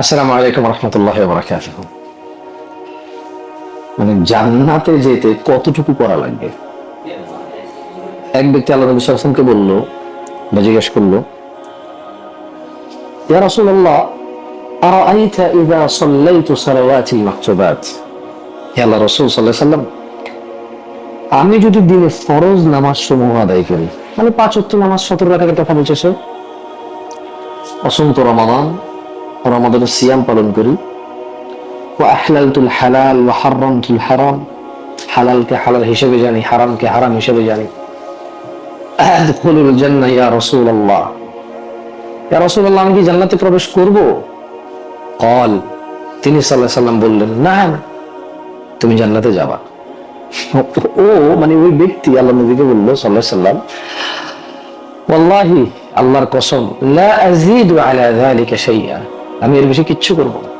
আসসালামু আলাইকুম রহমতুল্লাহ বরাকাতুহ। মানে জান্নাতে যেতে কতটুকু করা লাগবে? এক ব্যক্তি আল্লাহ নবী সাল্লামকে বলল, বা জিজ্ঞেস করল, ইয়া রাসূলুল্লাহ, আরাআইতা ইযা সাল্লাইতু সালাওয়াতিল মাকতুবাত? হে আল্লাহ রাসূল সাল্লাল্লাহু আমি যদি দিনে ফরজ নামাজ সমূহ আদায় করি মানে পাঁচ ওয়াক্ত নামাজ সতেরো রাখার কথা বলছে সে অসন্ত রমাদান রমাদান সিয়াম পালন করি। ও আহলালতুল হালাল ও হারামতুল হারাম। হালালকে হালাল হিসেবে জানি, হারামকে হারাম হিসেবে জানি। আদখুলুল জান্নাহ ইয়া রাসূলুল্লাহ। ইয়া রাসূলুল্লাহ, আমি কি জান্নাতে প্রবেশ করব? কল তিনি সাল্লাল্লাহু বললেন, না, তুমি জান্নাতে যাবা। ও মানে ওই ব্যক্তি আল্লাহ নবীকে বলল সাল্লাহ সাল্লাম, ওয়াল্লাহি, আল্লাহর কসম, লা আজিদু আলা যালিকা শাইআ। আমি এর বেশি কিচ্ছু করব না।